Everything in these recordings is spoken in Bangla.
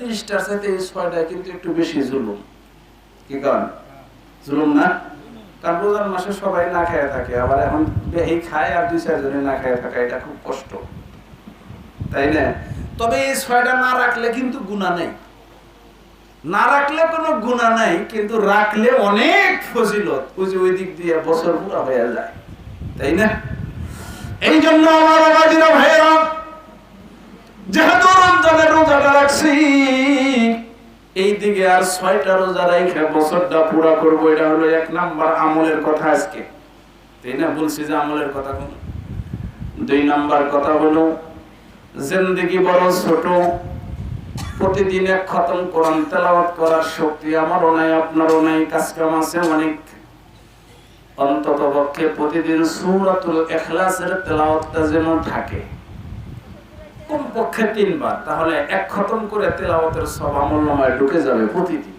তিরিশটার এই ছয়টা, কিন্তু একটু বেশি জুলুম। কি কারণ? জুলুম না? কারণ রোজার মাসে সবাই না খেয়ে থাকে, আবার এখন এই খায় আর দুই চারজনে না খেয়ে থাকা, এটা খুব কষ্ট। তাই না? তবে এই ছয়টা না রাখলে কিন্তু গুণা নেই। না রাখলে কোনো গুণা নাই, কিন্তু রাখলে অনেক ফজিলত। ওই ওই দিক দিয়ে বছর পুরা হয়ে যায়। তাই না? এই জন্য আমার ভাইয়েরা যেহেতু রমজানের রোজাটা রাখছি, এই আর ছয়টা রোজা রাখে বছরটা পুরা করব, এটা হলো এক নাম্বার আমলের কথা আজকে। তাই না? বলছি যে আমলের কথা কোন। দুই নাম্বার কথা হলো, জিন্দগি বড় ছোট, প্রতিদিন এক খতম কোরআন তেলাওয়াত করার শক্তি আমারও নাই, আপনারও নাই কাজ কাম আছে অনেক। অন্তত পক্ষে প্রতিদিন সূরাতুল ইখলাসের তেলাওয়াতটা যেন থাকে। কোন পক্ষে তিনবার, তাহলে এক খতম করে তেলাওয়াতের সব আমল নামায় ঢুকে যাবে প্রতিদিন।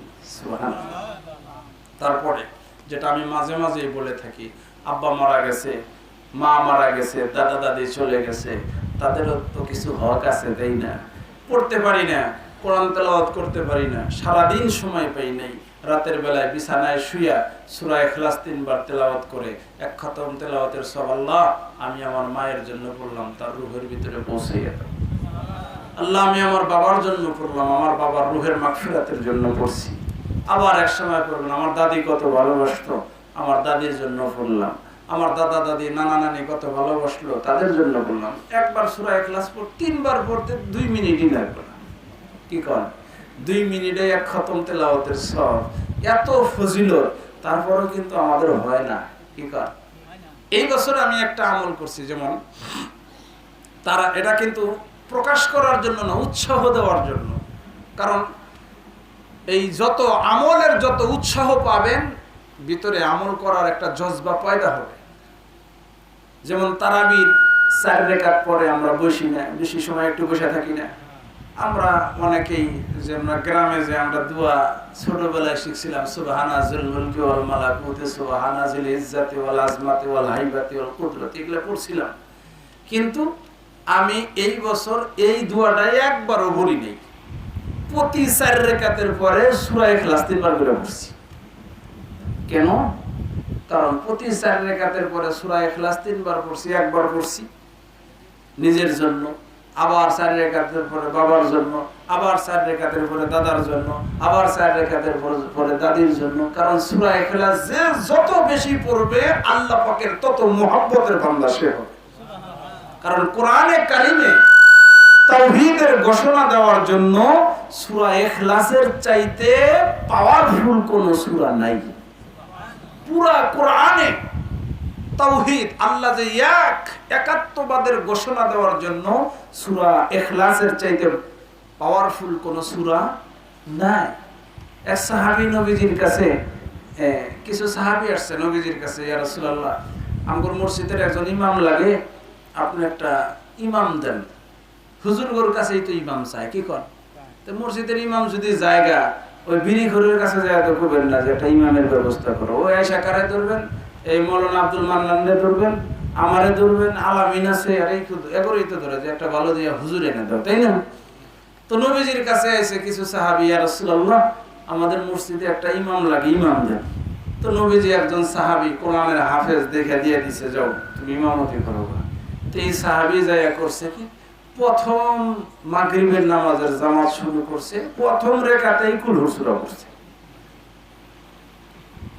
তারপরে, যেটা আমি মাঝে মাঝেই বলে থাকি, আব্বা মারা গেছে, মা মারা গেছে, দাদা দাদি চলে গেছে, তাদেরও তো কিছু হক আছে তাই না। পড়তে পারি না, কোরআন তেলাওয়াত করতে পারি না, সারাদিন সময় পাই নাই, রাতের বেলায় বিছানায় শুইয়া সূরা ইখলাস তিনবার তেলাওয়াত করে, এক খতম তেলাওয়াতের সব আল্লাহ, আমি আমার মায়ের জন্য বললাম তার রুহের ভিতরে পৌঁছে গেলাম আল্লাহ, আমি আমার বাবার জন্য পড়লাম, আমার বাবার রুহের মাগফিরাতের জন্য পড়ছি। আবার এক সময় পড়লাম, আমার দাদি কত ভালোবাসতো, আমার দাদির জন্য পড়লাম। আমার দাদা, দাদি, নানা, নানি কত ভালোবাসলো, তাদের জন্য বললাম একবার সুরা ক্লাস পর তিনবার পড়তে দুই মিনিটই লাগবে না। কি কন? দুই মিনিটে এক খতম তেলাওয়াতের সব। এত ফজিলত, তারপরেও কিন্তু আমাদের হয় না। কি কর এই বছর আমি একটা আমল করছি, যেমন তারা, এটা কিন্তু প্রকাশ করার জন্য না, উৎসাহ দেওয়ার জন্য। কারণ এই যত আমলের যত উৎসাহ পাবেন, ভিতরে আমল করার একটা জজবা পয়দা হবে। যেমন তারাবির চার রেখাত পরে আমরা বসি না, বেশি সময় একটু বসে থাকি না। আমরা অনেকেই যে আমরা গ্রামে যে আমরা দোয়া ছোটবেলায় শিখছিলাম, সুবহানা জিল মুলকি কুদরতি, এগুলো পড়ছিলাম। কিন্তু আমি এই বছর এই দোয়াটাই একবারও বলি নেই। প্রতি চার রেখাতের পরে সূরা ইখলাস তিনবার করে পড়ছি। কেন? কারণ প্রতি চার রেখাতের পরে সুরায় ইখলাস তিনবার পড়ছি, একবার পড়ছি। নিজের জন্য, আবার চার রেখাতের পরে বাবার জন্য, আবার চার রেখাতের পরে দাদার জন্য, আবার চার রেখাতের পরে- দাদির জন্য। কারণ সুরায় ইখলাস যে যত বেশি পড়বে, আল্লাহ পাকের তত মুহাব্বতের বান্দা সে হবে। কারণ কোরআনে কারিমে তাওহীদের ঘোষণা দেওয়ার জন্য সূরা ইখলাসের চাইতে পাওয়ারফুল কোন সূরা নাই। পুরা কোরআনে তাওহীদ, আল্লাহ যে এক একাত্মবাদের ঘোষণা দেওয়ার জন্য সূরা ইখলাসের চাইতে পাওয়ারফুল কোন সূরা নাই। এক সাহাবী নবীজির কাছে কিছু সাহাবী আসছে নবীজির কাছে, ইয়া রাসূলুল্লাহ, আমগর মসজিদের একজন ইমাম লাগে আপনি একটা ইমাম দেন। হুজুরগর কাছেই তো ইমাম চায় কি কর? তো মসজিদের ইমাম যদি জায়গা ওই বিড়ি ঘরের কাছে যায় তো করবেন না যে একটা ইমামের ব্যবস্থা করো। ওই আয়সা কারায় ধরবেন? এই মৌলানা আব্দুল মান্নানে ধরবেন? আমারে ধরবেন? আলামিন আছে? আর এই তো- এবারই তো ধরে যে একটা ভালো দিয়া হুজুর এনে দাও তাই না? তো নবীজির কাছে এসে কিছু সাহাবি আর রাসূলুল্লাহ আমাদের মসজিদে একটা ইমাম লাগে ইমাম দেন। তো নবীজি একজন সাহাবি কোরআনের হাফেজ দেখে দিয়ে দিছে যাও তুমি ইমামতি করো।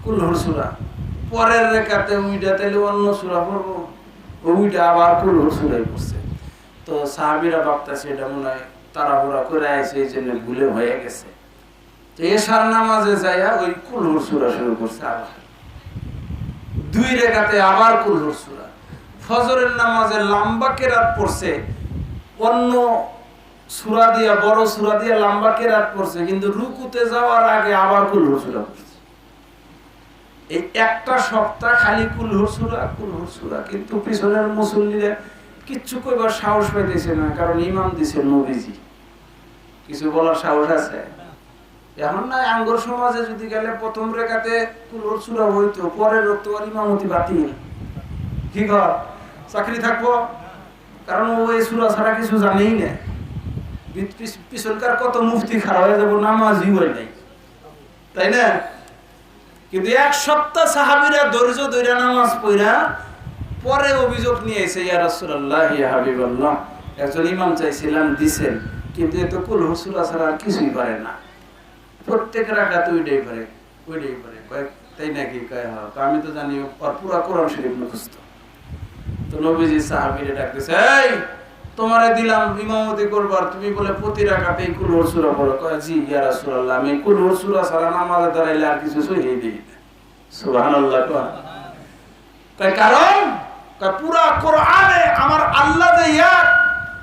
তো পরের রেখাতে উইটা অন্য সূরা পড়ব। ওইটা আবার সূরাই পড়ছে। তো সাহাবিরা এটা মনে হয় তাড়াহুড়া করে আইছে, এই জন্য ভুলে হয়ে গেছে। নামাজে যাইয়া ওই শুরু করছে আবার। দুই রেখাতে আবার সূরা। ফজরের নামাজে লম্বা কেরাত পড়ছে। অন্য সুরা দিয়া, বড় সূরা দিয়া লম্বা কেরাত পড়ছে, কিন্তু রুকুতে যাওয়ার আগে আবার কুল সূরা পড়ছে। এই একটা সপ্তাহ খালি কুলহুর সূরা কুলহুর সূরা, কিন্তু পিছনের মুসল্লিরা কিচ্ছু কইবার সাহস পাইতেছে না, কারণ ইমাম দিছে নবীজি। কিছু বলার সাহস আছে? এখন না, আঙ্গর সমাজে যদি গেলে প্রথম রেখাতে কুলহুর সূরা হইতো পরের রক্ত ইমামতি বাতিল। কি কর? চাকরি থাকব। কারণ ও এই সূরা ছাড়া কিছু জানেই না। পিছনকার কত মুফতি খারাপ হয়ে যাব, নামাজই হয় নাই। তাই না? কিন্তু এক সপ্তাহ সাহাবিরা ধৈর্য ধৈর্য নামাজ পড়া পরে অভিযোগ নিয়ে এসে ইয়া রাসূলুল্লাহ, ইয়া হাবিবাল্লাহ। একজন ইমাম চাইছিলাম, দিছেন। কিন্তু এ তো কুল হুসুলা ছাড়া আর কিছুই পারে না। প্রত্যেক রাখাতে ওইটাই পারে ওইটাই পারে। কয়েক তাই নাকি? কয় হ্যাঁ। আমি তো জানি পুরা কোরআন শরীফ মুখস্থ। তোমারে দিলাম তুমি বলে আমার আল্লাহ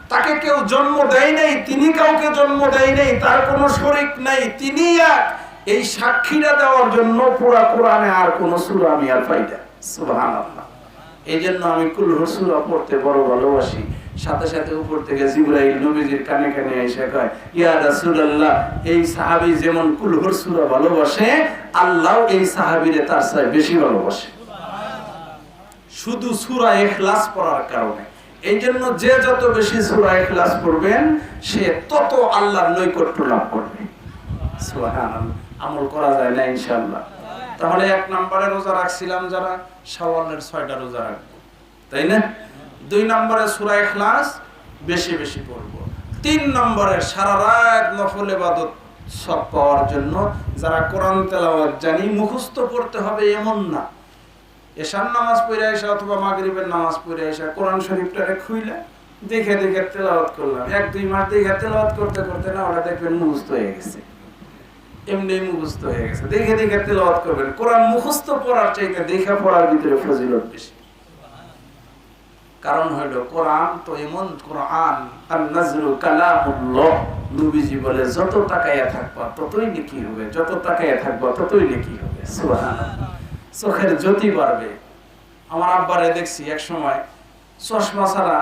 তাকে কেউ জন্ম দেয় নাই, তিনি কাউকে জন্ম দেয় নাই, তার কোনো শরিক নাই, তিনি এক এই সাক্ষীটা দেওয়ার জন্য পুরা কোরআনে আর কোন সূরা আমি আর পাই সুবহানাল্লাহ। এই জন্য আমি কুল রসুরা পড়তে বড় ভালোবাসি। সাথে সাথে উপর থেকে জিব্রাইল নবীজির কানে কানে এসে কয়, ইয়া রাসূলুল্লাহ, এই সাহাবী যেমন কুল রসুরা ভালোবাসে আল্লাহ এই সাহাবীরে তার চাই বেশি ভালোবাসে। শুধু সূরা ইখলাস পড়ার কারণে। এই জন্য যে যত বেশি সূরা ইখলাস পড়বেন, সে তত আল্লাহর নৈকট্য লাভ করবে। সুবহানাল্লাহ, আমল করা যায় না ইনশাআল্লাহ। তাহলে এক নম্বরে রোজা রাখছিলাম যারা শাওয়ালের ছয়টা রোজা রাখব। তাই না? দুই নম্বরে সূরা ইখলাস বেশি বেশি পড়ব। তিন নম্বরে সারা রাত নফল ইবাদত সব পাওয়ার জন্য যারা কোরআন তেলাওয়াত জানি, মুখস্থ পড়তে হবে এমন না। এশার নামাজ পড়ে আসা অথবা মাগরিবের নামাজ পড়ে আসা, কোরআন শরীফটারে খুইলে দেখে দেখে তেলাওয়াত করলাম। এক দুই মাস দেখে তেলাওয়াত করতে করতে না, ওরা দেখবেন মুখস্থ হয়ে গেছে। এমনি মুখস্থ হয়ে গেছে। দেখে দেখে করবেন। কোরআন মুখস্থ পড়ার চাইতে দেখে পড়ার ভিতরে ফজিলত বেশি। কারণ হইল কোরআন তো এমন, কোরআন আর নাজরু কালামুল্লাহ। নবীজি বলে, যত থাকবা ততই নেকি হবে, যত থাকবা ততই নেকি হবে। চোখের জ্যোতি বাড়বে। আমার আব্বারে দেখছি এক সময় চশমা ছাড়া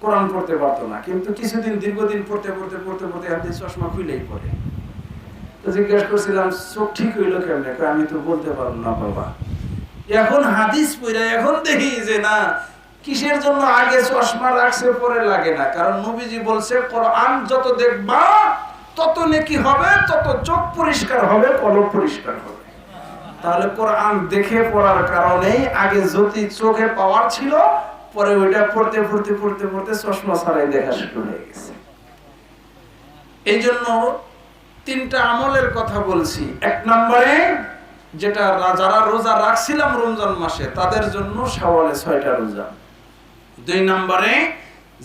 কোরআন পড়তে পারতো না। কিন্তু কিছুদিন, দীর্ঘদিন পড়তে পড়তে পড়তে পড়তে হাতে চশমা খুলেই পড়ে। জিজ্ঞেস করছিলাম চোখ ঠিক হইল কেমনে? আমি তো বলতে না, বাবা। এখন হাদিস এখন দেখি যে না, কিসের জন্য আগে চশমা রাখছে পরে লাগে না। কারণ নবীজি বলছে, কোরআন যত দেখবা, তত নেকি হবে, তত চোখ পরিষ্কার হবে পরিষ্কার হবে। তাহলে কোরআন দেখে পড়ার কারণেই আগে জ্যোতি চোখে পাওয়ার ছিল, পরে ওইটা পড়তে পড়তে পড়তে পড়তে চশমা ছাড়াই দেখা শুরু হয়ে গেছে। এই জন্য তিনটা আমলের কথা বলছি। এক নম্বরে যেটা যারা রোজা রাখছিলাম রমজান মাসে, তাদের জন্য সওয়ালে ছয়টা রোজা। দুই নম্বরে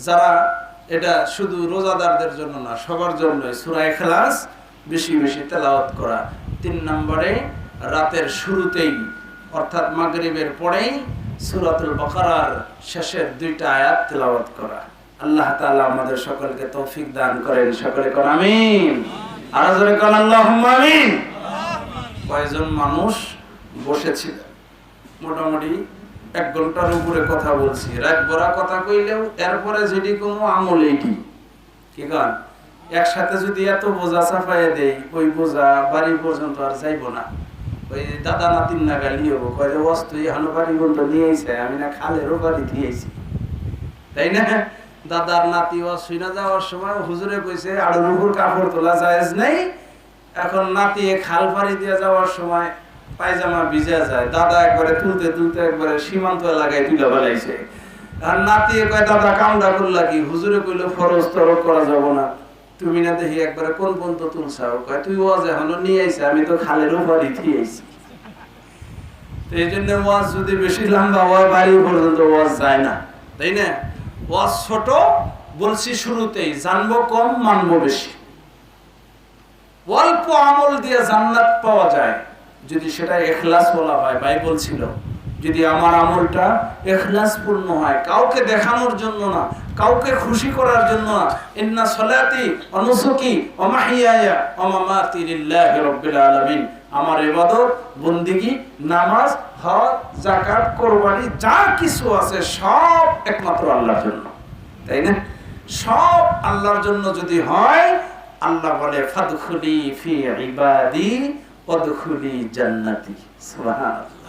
যারা এটা শুধু রোজাদারদের জন্য না, সবার জন্য সুরায় খেলাস বেশি বেশি তেলাওয়াত করা। তিন নম্বরে রাতের শুরুতেই, অর্থাৎ মাগরিবের পরেই সুরাতুল বকরার শেষের দুইটা আয়াত তেলাওয়াত করা। আল্লাহ তাআলা আমাদের সকলকে তৌফিক দান করেন। সকলে কোন আমিন? আর কয়জন মানুষ বসেছিলেন মোটামুটি এক ঘণ্টার উপরে কথা বলছি। রাত ভরা কথা কইলেও এরপরে যেটি কোনো আমল এইটি। কি গান একসাথে যদি এত বোঝা চাপাই দেই, ওই বোঝা বাড়ি পর্যন্ত আর যাইব না। ওই দাদা নাতিন না গালি হব। কয় বস্তু এখানো বাড়ি পর্যন্ত নিয়ে আমি না খালেরও বাড়ি দিয়েছি তাই না? দাদার নাতি ও শুনা যাওয়ার সময় হুজুরে কইছে, আড়ুর উপর কাপড় তোলা জায়েজ নাই। এখন নাতি খাল পাড়ি দিয়ে যাওয়ার সময় পায়জামা ভিজা যায়। দাদা একবারে তুলতে তুলতে একবারে সীমান্ত এলাকায় তুলে বেলাইছে আর নাতি কয়, দাদা, কামটা করলা কি? হুজুরে কইলো, ফরজ তরক করা যাব না। তুমি না দেখি একবারে কোন পর্যন্ত তুলছাও? কয়, তুই ওয়াজ এখনও নিয়ে আইছে, আমি তো খালের উপরই দিয়ে আইছি। এই জন্য ওয়াজ যদি বেশি লম্বা হয়, বাড়ি পর্যন্ত ওয়াজ যায় না। তাই না? ওয়াজ ছোট, বলছি শুরুতেই, জানব কম, মানবো বেশি। অল্প আমল দিয়ে জান্নাত পাওয়া যায়, যদি সেটা এখলাস বলা হয় ভাই ছিল। যদি আমার আমলটা এখলাস পূর্ণ হয়, কাউকে দেখানোর জন্য না, কাউকে খুশি করার জন্য না সলাতি অমামাতি লিল্লাহি রাব্বিল আলামিন। আমার ইবাদত, বন্দিগি, নামাজ, হজ, যাকাত, কোরবানি, যা কিছু আছে সব একমাত্র আল্লাহর জন্য। তাই না? সব আল্লাহর জন্য যদি হয়, আল্লাহ বলে, ফাদখুলি ফি ইবাদি, ওয়াদখুলি জান্নাতি। সুবহানাল্লাহ।